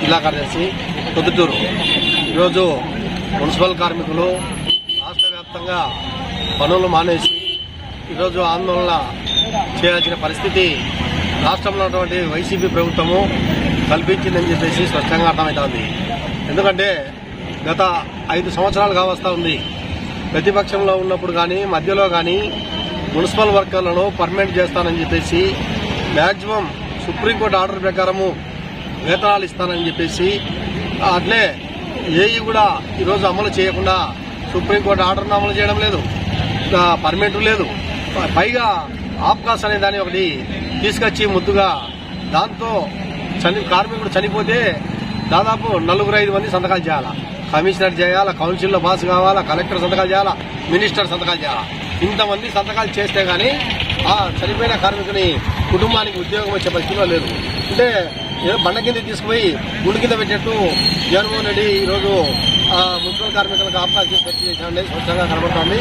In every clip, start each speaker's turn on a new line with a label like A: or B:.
A: జిల్లా కార్యదర్శి పొద్దుటూరు. ఈరోజు మున్సిపల్ కార్మికులు రాష్ట్ర వ్యాప్తంగా పనులు మానేసి ఈరోజు ఆందోళన చేయాల్సిన పరిస్థితి రాష్ట్రంలో ఉన్నటువంటి వైసీపీ ప్రభుత్వము కల్పించిందని చెప్పేసి స్పష్టంగా అర్థమవుతోంది ఎందుకంటే గత ఐదు సంవత్సరాలుగా వస్తూ ఉంది. ప్రతిపక్షంలో ఉన్నప్పుడు కానీ మధ్యలో కానీ మున్సిపల్ వర్కర్లను పర్మనెంట్ చేస్తానని చెప్పేసి మ్యాక్సిమం సుప్రీంకోర్టు ఆర్డర్ ప్రకారము వేతనాలు ఇస్తానని చెప్పేసి అట్లే ఏఈ కూడా ఈరోజు అమలు చేయకుండా సుప్రీంకోర్టు ఆర్డర్ను అమలు చేయడం లేదు. పర్మిట్ లేదు. పైగా ఆప్కాస్ అనే దాన్ని ఒకటి తీసుకొచ్చి ముద్దుగా దాంతో చని కార్మికుడు చనిపోతే దాదాపు నలుగురు ఐదు మంది సంతకాలు చేయాలా? కమిషనర్ చేయాలా? కౌన్సిల్లో పాస్ కావాలా? కలెక్టర్ సంతకాలు చేయాలా? మినిస్టర్ సంతకాలు చేయాలా? ఇంతమంది సంతకాలు చేస్తే కానీ ఆ చనిపోయిన కార్మికుని కుటుంబానికి ఉద్యోగం వచ్చే పరిస్థితిలో లేదు. అంటే ఏదో బండ కింద తీసుకుపోయి గుడి కింద పెట్టినట్టు జగన్మోహన్ రెడ్డి ఈరోజు ఆ, మున్సిపల్ కార్మికులకు ఆఫ్కాస్ ఖర్చు చేశామని స్పష్టంగా కనబడుతోంది.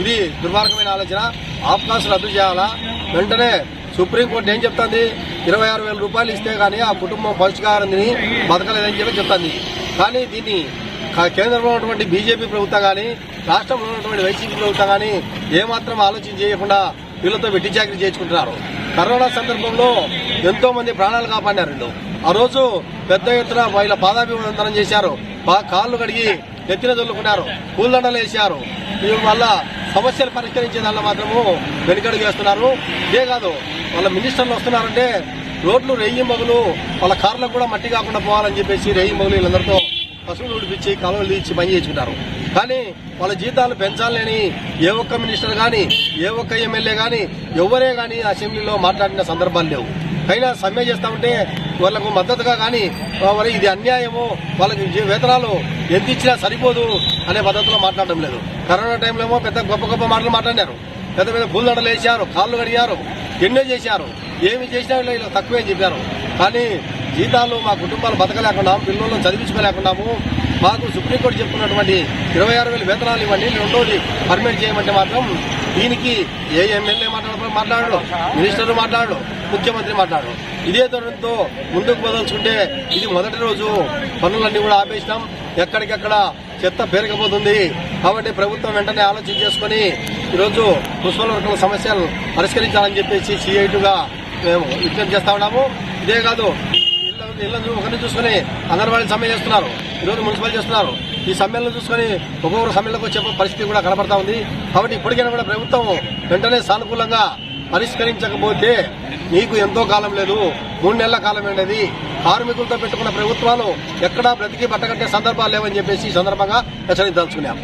A: ఇది దుర్మార్గమైన ఆలోచన. ఆఫ్కాస్ రద్దు చేయాలా? వెంటనే సుప్రీంకోర్టు ఏం చెప్తుంది? ఇరవై ఆరు వేల రూపాయలు ఇస్తే కానీ ఆ కుటుంబం పౌష్టికాహారం బతకలేదని చెప్పి చెప్తుంది. కానీ దీన్ని కేంద్రంలో ఉన్నటువంటి బీజేపీ ప్రభుత్వం కానీ రాష్ట్రంలో ఉన్నటువంటి వైసీపీ ప్రభుత్వం కానీ ఏమాత్రం ఆలోచన చేయకుండా వీళ్ళతో వెట్టి చాకరీ చేయించుకుంటున్నారు. కరోనా సందర్భంలో ఎంతో మంది ప్రాణాలు కాపాడారు ఆ రోజు పెద్ద ఎత్తున వీళ్ళ పాదాభివందనం చేశారు. కాళ్ళు కడిగి ఎత్తిన చల్లుకున్నారు పూలదండలు వేశారు. వీళ్ళ వల్ల సమస్యలు పరిష్కరించే దానిలో మాత్రము వెనుకడుగు వేస్తున్నారు. ఇదే కాదు వాళ్ళ మినిస్టర్లు వస్తున్నారంటే రోడ్లు రెయ్యి మగులు వాళ్ళ కార్లకు కూడా మట్టి కాకుండా పోవాలని చెప్పేసి రెయ్యి మగులు వీళ్ళందరితో పశువులు ఉడిపించి కాలువలు ఇచ్చి పని చేసుకుంటారు కానీ వాళ్ళ జీతాలు పెంచాలని ఏ ఒక్క మినిస్టర్ కానీ ఏ ఒక్క ఎమ్మెల్యే కానీ ఎవరే కానీ అసెంబ్లీలో మాట్లాడిన సందర్భాలు లేవు. అయినా సమ్మె చేస్తా ఉంటే వాళ్ళకు మద్దతుగా కానీ మరి ఇది అన్యాయము వాళ్ళకి వేతనాలు ఎంత ఇచ్చినా సరిపోదు అనే పద్ధతిలో మాట్లాడడం లేదు. కరోనా టైంలో ఏమో పెద్ద గొప్ప గొప్ప మాటలు మాట్లాడినారు. పెద్ద పెద్ద పూలదండలు వేశారు కాళ్ళు కడిగారు ఎన్నో చేశారు. ఏమి చేసినా ఇలా తక్కువే చెప్పారు. కానీ జీతాలు మా కుటుంబాలు బతకలేకుండా పిల్లలను చదివించుకోలేకున్నాము మాకు సుప్రీంకోర్టు చెప్తున్నటువంటి ఇరవై ఆరు వేలు వేతనాలు ఇవ్వండి రెండోది పర్మిట్ చేయమంటే మాత్రం దీనికి ఏ ఎమ్మెల్యే మాట్లాడు మాట్లాడడు మినిస్టర్ మాట్లాడడు ముఖ్యమంత్రి మాట్లాడడు. ఇదే తరుణంతో ముందుకు బదలుచుకుంటే ఇది మొదటి రోజు పనులన్నీ కూడా ఆపేసినాం. ఎక్కడికెక్కడ చెత్త పెరగబోతుంది కాబట్టి ప్రభుత్వం వెంటనే ఆలోచన చేసుకుని ఈరోజు మున్సిపల్ వర్గల సమస్యలు పరిష్కరించాలని చెప్పేసి సిఐటుగా మేము విజ్ఞప్తి చేస్తా ఉన్నాము. ఇదే కాదు ఇళ్ళ ఒకరిని చూసుకుని అంగన్వాడీ సమ్మె చేస్తున్నారు. ఈరోజు మున్సిపల్ చేస్తున్నారు. ఈ సమ్మెలను చూసుకుని ఒక్కొక్కరు సమ్మెలకు వచ్చే పరిస్థితి కూడా కనబడతా ఉంది. కాబట్టి ఇప్పటికైనా కూడా ప్రభుత్వం వెంటనే సానుకూలంగా పరిష్కరించకపోతే నీకు ఎంతో కాలం లేదు. మూడు నెలల కాలం ఏంటది కార్మికులతో పెట్టుకున్న ప్రభుత్వాలు ఎక్కడా బ్రతికి బట్టకట్టే సందర్భాలు లేవని చెప్పేసి ఈ సందర్భంగా హెచ్చరించదలుచుకున్నాం